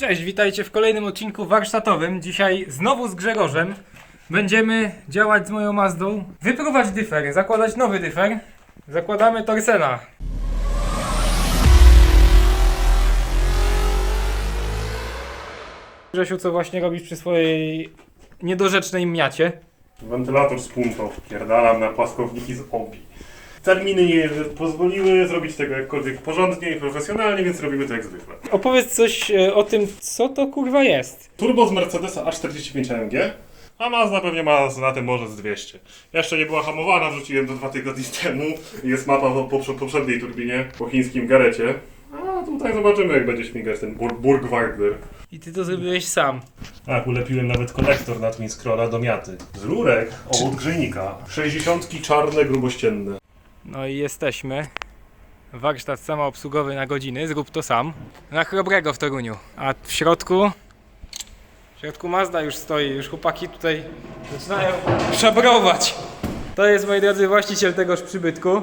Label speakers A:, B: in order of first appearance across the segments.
A: Cześć, witajcie w kolejnym odcinku warsztatowym. Dzisiaj znowu z Grzegorzem. Będziemy działać z moją Mazdą, wypróbować dyfer, zakładać nowy dyfer. Zakładamy Torsena. Grzesiu, co właśnie robisz przy swojej niedorzecznej miacie?
B: Wentylator z puntą wpierdalam na płaskowniki z obi. Terminy nie pozwoliły zrobić tego jakkolwiek porządnie i profesjonalnie, więc robimy to jak zwykle.
A: Opowiedz coś e, o tym, co to kurwa jest.
B: Turbo z Mercedesa A45 AMG, a Mazda pewnie ma na tym może z 200. Jeszcze nie była hamowana, wrzuciłem to dwa tygodnie temu. Jest mapa po, po poprzedniej turbinie, po chińskim garecie. A tutaj zobaczymy jak będzie śmigać ten Bur Burgwarder.
A: I ty to zrobiłeś sam.
B: Tak, ulepiłem nawet konektor na Twin Scrolla do miaty. Z rurek od grzejnika. 60 czarne, grubościenne.
A: No i jesteśmy. Warsztat samoobsługowy na godziny, zrób to sam. Na Chrobrego w Toruniu. A w środku... W środku Mazda już stoi, już chłopaki tutaj zaczynają szabrować. To jest, moi drodzy, właściciel tegoż przybytku.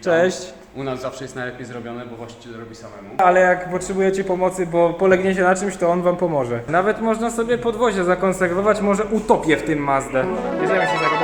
A: Cześć.
C: U nas zawsze jest najlepiej zrobione, bo właściciel robi samemu.
A: Ale jak potrzebujecie pomocy, bo polegniecie na czymś, to on wam pomoże. Nawet można sobie podwozie zakonserwować, może utopię w tym Mazdę. Bierzemy się za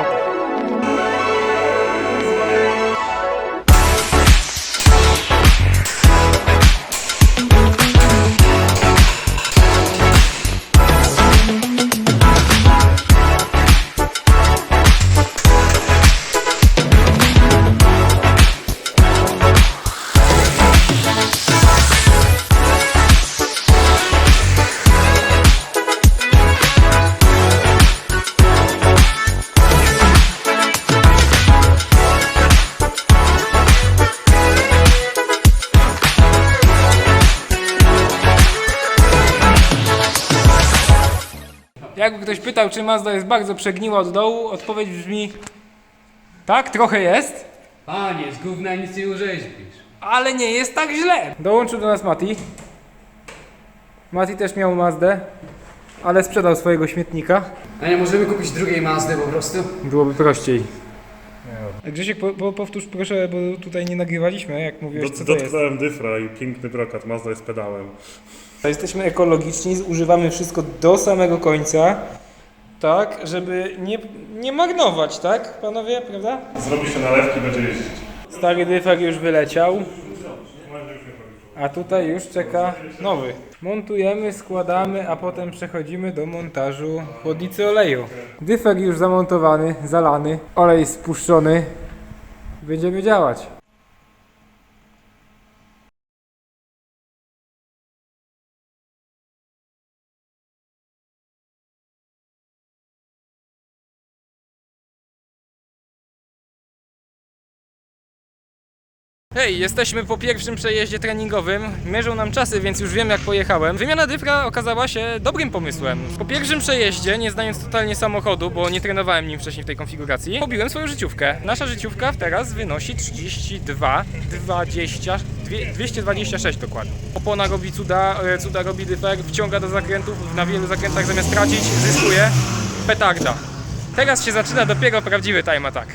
A: Jakby ktoś pytał, czy Mazda jest bardzo przegniła od dołu, odpowiedź brzmi tak, trochę jest,
C: Panie, z gówna nic nie urzeźbisz.
A: ale nie jest tak źle. Dołączył do nas Mati. Mati też miał Mazdę, ale sprzedał swojego śmietnika.
C: A nie możemy kupić drugiej Mazdy po prostu?
A: Byłoby prościej. Grzesiek, po, po, powtórz proszę, bo tutaj nie nagrywaliśmy, jak mówiłeś, co to jest.
B: dotknąłem dyfra i piękny brokat, Mazda jest pedałem.
A: Jesteśmy ekologiczni, używamy wszystko do samego końca, tak, żeby nie, nie marnować, tak, panowie, prawda?
B: Zrobi się nalewki, będzie jeździć.
A: Stary dyfek już wyleciał, a tutaj już czeka nowy. Montujemy, składamy, a potem przechodzimy do montażu chłodnicy oleju. Dyfek już zamontowany, zalany, olej spuszczony. Będziemy działać. Hej, jesteśmy po pierwszym przejeździe treningowym. Mierzą nam czasy, więc już wiem jak pojechałem. Wymiana dyfra okazała się dobrym pomysłem. Po pierwszym przejeździe, nie znając totalnie samochodu, bo nie trenowałem nim wcześniej w tej konfiguracji, pobiłem swoją życiówkę. Nasza życiówka teraz wynosi 32, 20, dwie- 226 dokładnie. Opona robi cuda, e, cuda robi dyfer, wciąga do zakrętów, na wielu zakrętach zamiast tracić, zyskuje. Petarda. Teraz się zaczyna dopiero prawdziwy time attack.